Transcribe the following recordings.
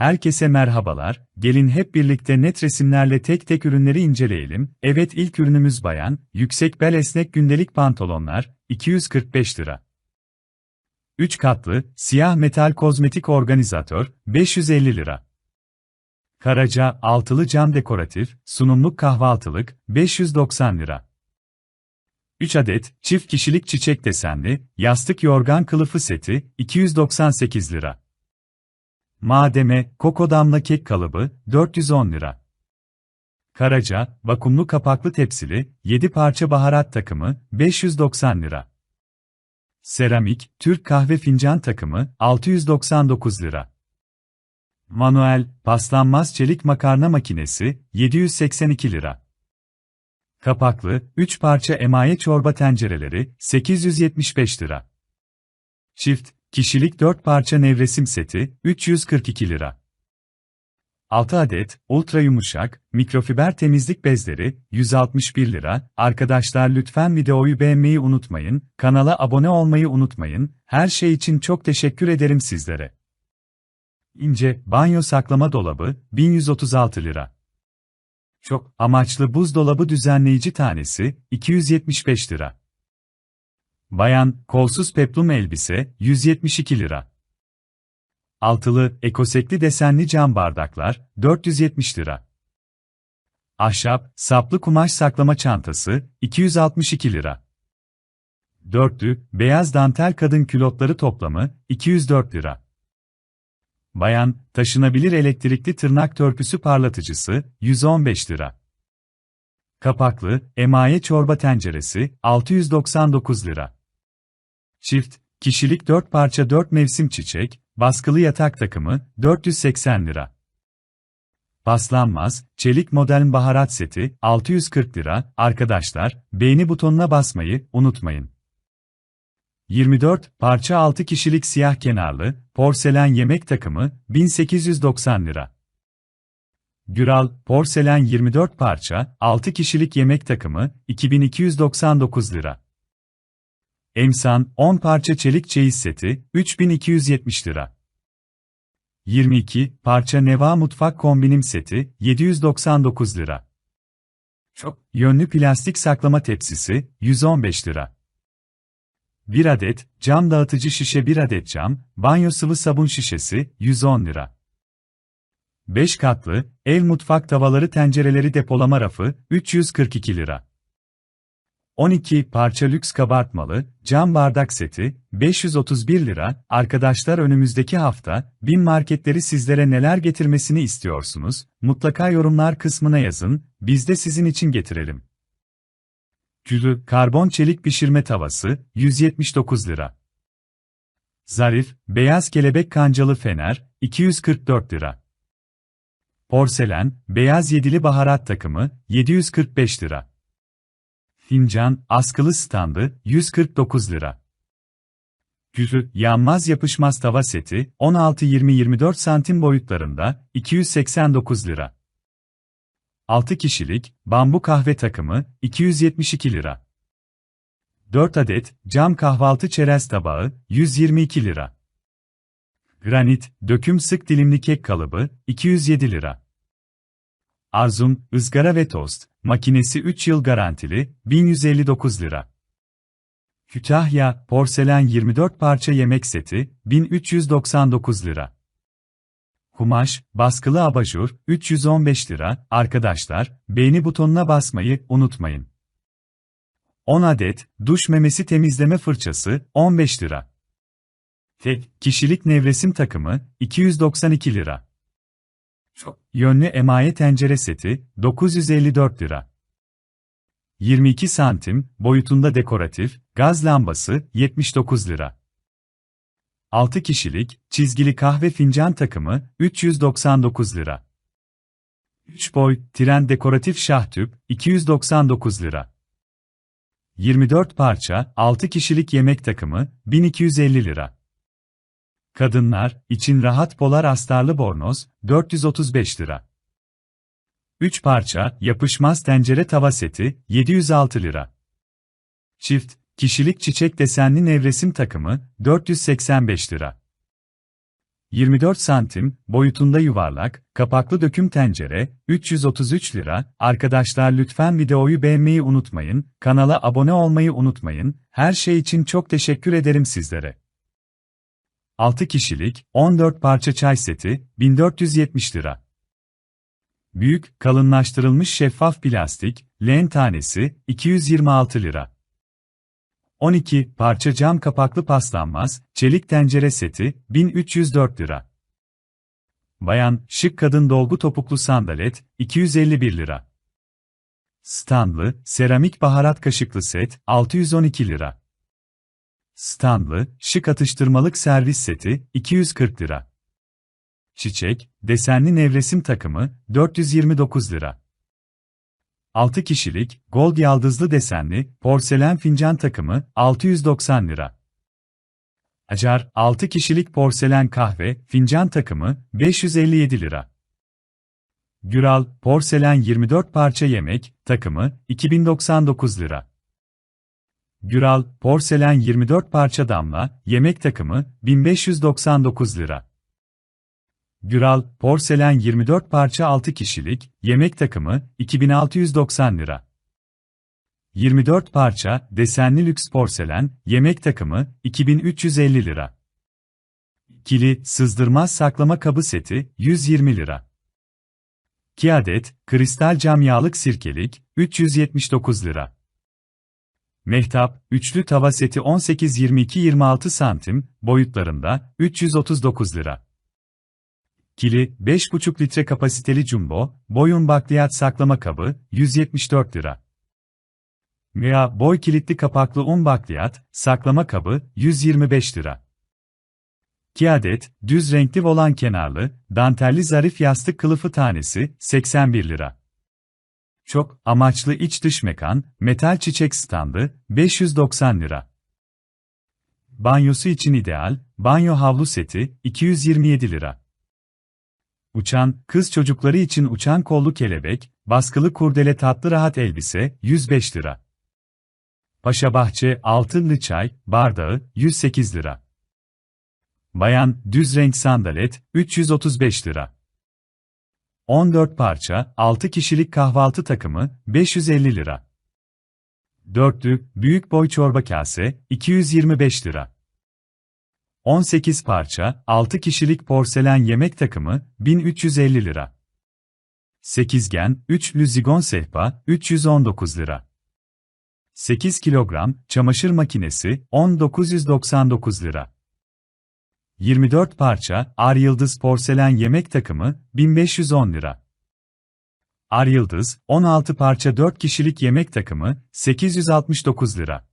Herkese merhabalar, gelin hep birlikte net resimlerle tek tek ürünleri inceleyelim. Evet ilk ürünümüz bayan, yüksek bel esnek gündelik pantolonlar, 245 lira. 3 katlı, siyah metal kozmetik organizatör, 550 lira. Karaca, altılı cam dekoratif, sunumluk kahvaltılık, 590 lira. 3 adet, çift kişilik çiçek desenli, yastık yorgan kılıfı seti, 298 lira. Mademe, koko damla kek kalıbı, 410 lira. Karaca, vakumlu kapaklı tepsili, 7 parça baharat takımı, 590 lira. Seramik, Türk kahve fincan takımı, 699 lira. Manuel, paslanmaz çelik makarna makinesi, 782 lira. Kapaklı, 3 parça emaye çorba tencereleri, 875 lira. Çift, Kişilik 4 parça nevresim seti, 342 lira. 6 adet, ultra yumuşak, mikrofiber temizlik bezleri, 161 lira. Arkadaşlar lütfen videoyu beğenmeyi unutmayın, kanala abone olmayı unutmayın, her şey için çok teşekkür ederim sizlere. İnce, banyo saklama dolabı, 1136 lira. Çok amaçlı buzdolabı düzenleyici tanesi, 275 lira. Bayan, kolsuz peplum elbise, 172 lira. Altılı, ekosekli desenli cam bardaklar, 470 lira. Ahşap, saplı kumaş saklama çantası, 262 lira. Dörtlü, beyaz dantel kadın külotları toplamı, 204 lira. Bayan, taşınabilir elektrikli tırnak törpüsü parlatıcısı, 115 lira. Kapaklı, emaye çorba tenceresi, 699 lira. Çift, kişilik 4 parça 4 mevsim çiçek, baskılı yatak takımı, 480 lira. Paslanmaz, çelik modern baharat seti, 640 lira. Arkadaşlar, beğeni butonuna basmayı unutmayın. 24 parça 6 kişilik siyah kenarlı, porselen yemek takımı, 1890 lira. Güral, porselen 24 parça, 6 kişilik yemek takımı, 2299 lira. Emsan, 10 parça çelik çeyiz seti, 3270 lira. 22 parça Neva mutfak kombinim seti, 799 lira. Çok yönlü plastik saklama tepsisi, 115 lira. 1 adet cam dağıtıcı şişe 1 adet cam, banyo sıvı sabun şişesi, 110 lira. 5 katlı, el mutfak tavaları tencereleri depolama rafı, 342 lira. 12 parça lüks kabartmalı, cam bardak seti, 531 lira. Arkadaşlar önümüzdeki hafta, bin marketleri sizlere neler getirmesini istiyorsunuz? Mutlaka yorumlar kısmına yazın, biz de sizin için getirelim. Külü, karbon çelik pişirme tavası, 179 lira. Zarif, beyaz kelebek kancalı fener, 244 lira. Porselen, beyaz yedili baharat takımı, 745 lira. Fincan, askılı standı, 149 lira. Güzü, yanmaz yapışmaz tava seti, 16-20-24 santim boyutlarında, 289 lira. 6 kişilik, bambu kahve takımı, 272 lira. 4 adet, cam kahvaltı çerez tabağı, 122 lira. Granit, döküm sık dilimli kek kalıbı, 207 lira. Arzum, ızgara ve tost, makinesi 3 yıl garantili, 1159 lira. Kütahya, porselen 24 parça yemek seti, 1399 lira. Kumaş, baskılı abajur, 315 lira. Arkadaşlar, beğeni butonuna basmayı unutmayın. 10 adet, duş memesi temizleme fırçası, 15 lira. Tek, kişilik nevresim takımı, 292 lira. Yönlü emaye tencere seti 954 lira. 22 santim boyutunda dekoratif gaz lambası 79 lira. 6 kişilik çizgili kahve fincan takımı 399 lira. 3 boy tren dekoratif şah tüp 299 lira. 24 parça 6 kişilik yemek takımı 1250 lira. Kadınlar için rahat polar astarlı bornoz 435 lira. 3 parça yapışmaz tencere tava seti 706 lira. Çift kişilik çiçek desenli nevresim takımı 485 lira. 24 santim, boyutunda yuvarlak, kapaklı döküm tencere, 333 lira. Arkadaşlar lütfen videoyu beğenmeyi unutmayın, kanala abone olmayı unutmayın, her şey için çok teşekkür ederim sizlere. 6 kişilik, 14 parça çay seti, 1470 lira. Büyük, kalınlaştırılmış şeffaf plastik, leğen tanesi, 226 lira. 12 parça cam kapaklı paslanmaz, çelik tencere seti, 1304 lira. Bayan, şık kadın dolgu topuklu sandalet, 251 lira. Standlı, seramik baharat kaşıklı set, 612 lira. Standlı, şık atıştırmalık servis seti, 240 lira. Çiçek, desenli nevresim takımı, 429 lira. 6 kişilik, gold yaldızlı desenli, porselen fincan takımı, 690 lira. Acar, 6 kişilik porselen kahve, fincan takımı, 557 lira. Güral, porselen 24 parça yemek, takımı, 2099 lira. Güral, porselen 24 parça damla, yemek takımı, 1599 lira. Güral, porselen 24 parça 6 kişilik, yemek takımı, 2690 lira. 24 parça, desenli lüks porselen, yemek takımı, 2350 lira. Kili, sızdırmaz saklama kabı seti, 120 lira. 2 adet, kristal cam yağlık sirkelik, 379 lira. Mehtap, üçlü tava seti 18-22-26 santim, boyutlarında, 339 lira. Kili, 5,5 litre kapasiteli jumbo, boyun bakliyat saklama kabı, 174 lira. Veya boy kilitli kapaklı un bakliyat, saklama kabı, 125 lira. 2 adet, düz renkli volan kenarlı, dantelli zarif yastık kılıfı tanesi, 81 lira. Çok amaçlı iç dış mekan, metal çiçek standı, 590 lira. Banyosu için ideal, banyo havlu seti, 227 lira. Uçan, kız çocukları için uçan kollu kelebek, baskılı kurdele tatlı rahat elbise, 105 lira. Paşa Bahçe altınlı çay, bardağı, 108 lira. Bayan, düz renk sandalet, 335 lira. 14 parça, 6 kişilik kahvaltı takımı, 550 lira. Dörtlü, büyük boy çorba kase, 225 lira. 18 parça, 6 kişilik porselen yemek takımı, 1350 lira. Sekizgen, üçlü zigon sehpa, 319 lira. 8 kilogram, çamaşır makinesi, 1999 lira. 24 parça, Ar Yıldız porselen yemek takımı, 1510 lira. Ar Yıldız, 16 parça 4 kişilik yemek takımı, 869 lira.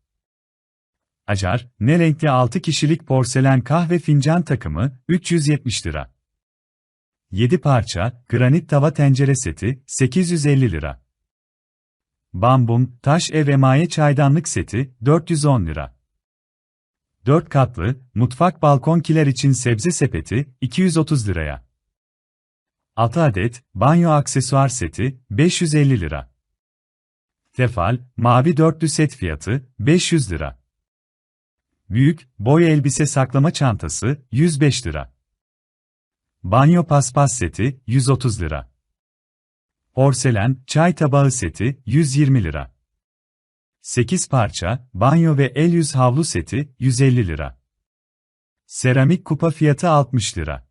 Acar, ne renkli 6 kişilik porselen kahve fincan takımı, 370 lira. 7 parça, granit tava tencere seti, 850 lira. Bambum, taş ev emaye çaydanlık seti, 410 lira. 4 katlı, mutfak balkon kiler için sebze sepeti, 230 liraya. 6 adet, banyo aksesuar seti, 550 lira. Tefal, mavi dörtlü set fiyatı, 500 lira. Büyük, boy elbise saklama çantası, 105 lira. Banyo paspas seti, 130 lira. Porselen, çay tabağı seti, 120 lira. 8 parça, banyo ve el yüz havlu seti, 150 lira. Seramik kupa fiyatı 60 lira.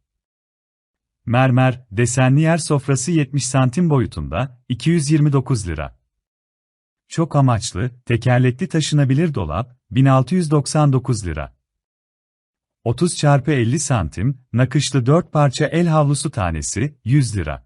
Mermer, desenli yer sofrası 70 santim boyutunda, 229 lira. Çok amaçlı, tekerlekli taşınabilir dolap, 1699 lira. 30 x 50 santim, nakışlı 4 parça el havlusu tanesi, 100 lira.